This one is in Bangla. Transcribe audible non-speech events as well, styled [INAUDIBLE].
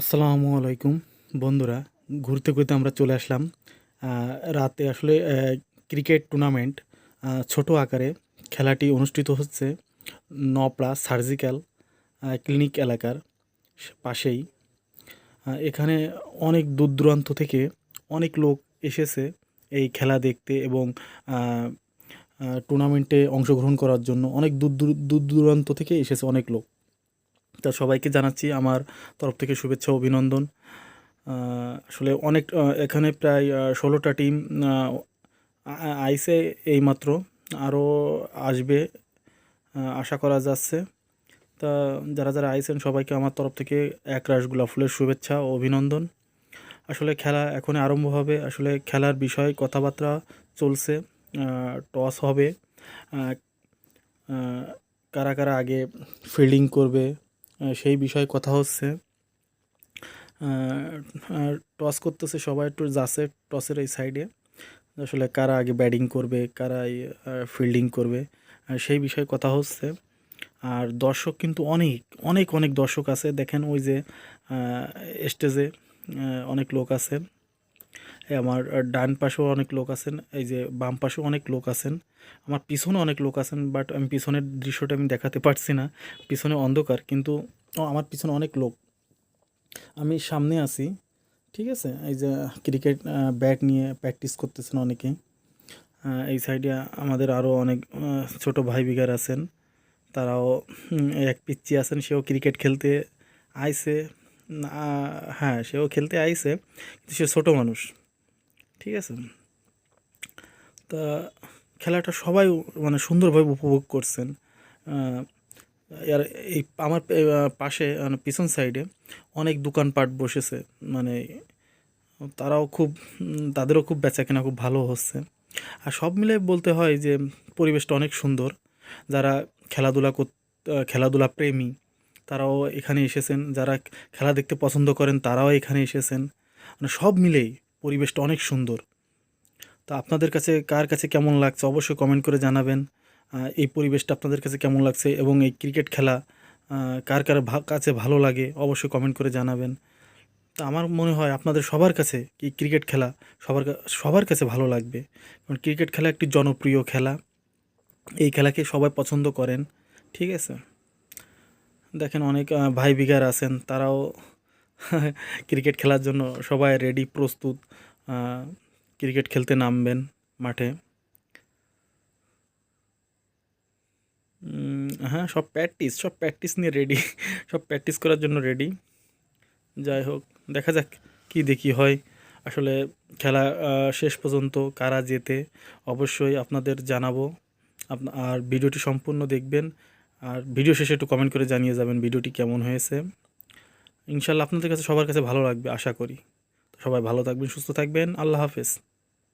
আসসালামু আলাইকুম, বন্ধুরা। ঘুরতে ঘুরতে আমরা চলে আসলাম। রাতে আসলে ক্রিকেট টুর্নামেন্ট ছোট আকারে খেলাটি অনুষ্ঠিত হচ্ছে নপড়া সার্জিক্যাল ক্লিনিক এলাকার পাশেই। এখানে অনেক দূর দূরান্ত থেকে অনেক লোক এসেছে এই খেলা দেখতে এবং টুর্নামেন্টে অংশগ্রহণ করার জন্য অনেক দূর দূর দূর দূরান্ত থেকে এসেছে অনেক লোক। তা সবাইকে জানাচ্ছি আমার তরফ থেকে শুভেচ্ছা, অভিনন্দন। আসলে অনেক এখানে প্রায় ষোলোটা টিম আইসে এইমাত্র, আরও আসবে আশা করা যাচ্ছে। তা যারা যারা আইসেন সবাইকে আমার তরফ থেকে এক রাশ গোলাপ ফুলের শুভেচ্ছা ও অভিনন্দন। আসলে খেলা এখন আরম্ভ হবে, আসলে খেলার বিষয় কথাবার্তা চলছে টস হবে কারা কারা আগে ফিল্ডিং করবে সেই বিষয়ে কথা হচ্ছে। টস করতেছে সবাই একটু যাচ্ছে টসের এই সাইডে আসলে কারা আগে ব্যাটিং করবে, কারা ফিল্ডিং করবে সেই বিষয়ে কথা হচ্ছে। আর দর্শক কিন্তু অনেক অনেক অনেক দর্শক আছে। দেখেন ওই যে স্টেজে অনেক লোক আছে। আমার ডান পাশেও অনেক লোক আছেন এই যে বাম পাশেও অনেক লোক আছেন আমার পিছনে অনেক লোক আছেন বাট আমি পিছনের দৃশ্যটা আমি দেখাতে পারছি না পিছনে অন্ধকার কিন্তু আমার পিছনে অনেক লোক। আমি সামনে আছি ঠিক আছে? এই যে ক্রিকেট ব্যাট নিয়ে প্র্যাকটিস করতেছেন অনেকে। এই সাইডে আমাদের আরও অনেক ছোট ভাই বিঘার আছেন তারাও এক পিচ্চি আছেন সেও ক্রিকেট খেলতে আইছে। না, হ্যাঁ সেও খেলতে আইছে, কিন্তু সে ছোটো মানুষ। ঠিক আছে? তা খেলাটা সবাই মানে সুন্দরভাবে উপভোগ করছেন। আর এই আমার পাশে মানে পিছন সাইডে অনেক দোকানপাট বসেছে। মানে তারাও খুব, তাদেরও খুব বেচাকেনা, খুব ভালো হচ্ছে। আর সব মিলে বলতে হয় যে, পরিবেশটা অনেক সুন্দর। যারা খেলাধুলা খেলাধুলা প্রেমী তারাও এখানে এসেছেন। যারা খেলা দেখতে পছন্দ করেন, তারাও এখানে এসেছেন। মানে সব মিলেই পরিবেশটা অনেক সুন্দর। তো আপনাদের কাছে কার কাছে কেমন লাগছে অবশ্যই কমেন্ট করে জানাবেন। এই পরিবেশটা আপনাদের কাছে কেমন লাগছে এবং এই ক্রিকেট খেলা কার কার কাছে ভালো লাগে অবশ্যই কমেন্ট করে জানাবেন। তা আমার মনে হয় আপনাদের সবার কাছে কি ক্রিকেট খেলা সবার সবার কাছে ভালো লাগবে। কারণ ক্রিকেট খেলা একটি জনপ্রিয় খেলা। এই খেলাকে সবাই পছন্দ করেন। ঠিক আছে? দেখেন অনেক ভাই বিগার আছেন, তারাও [LAUGHS] ক্রিকেট খেলার জন্য সবাই রেডি প্রস্তুত ক্রিকেট খেলতে নামবেন মাঠে। হ্যাঁ সব প্র্যাকটিস সব প্র্যাকটিস নিয়ে রেডি সব প্র্যাকটিস করার জন্য রেডি যাই হোক, দেখা যাক কি দেখি হয়। আসলে খেলা শেষ পর্যন্ত কারা জেতে অবশ্যই আপনাদের জানাব। আর ভিডিওটি সম্পূর্ণ দেখবেন। আর ভিডিও শেষে একটু কমেন্ট করে জানিয়ে যাবেন ভিডিওটি কেমন হয়েছে। ইনশাল্লাহ আপনাদের কাছে সবার কাছে ভালো লাগবে, আশা করি। সবাই ভালো থাকবেন, সুস্থ থাকবেন। আল্লাহ হাফেজ।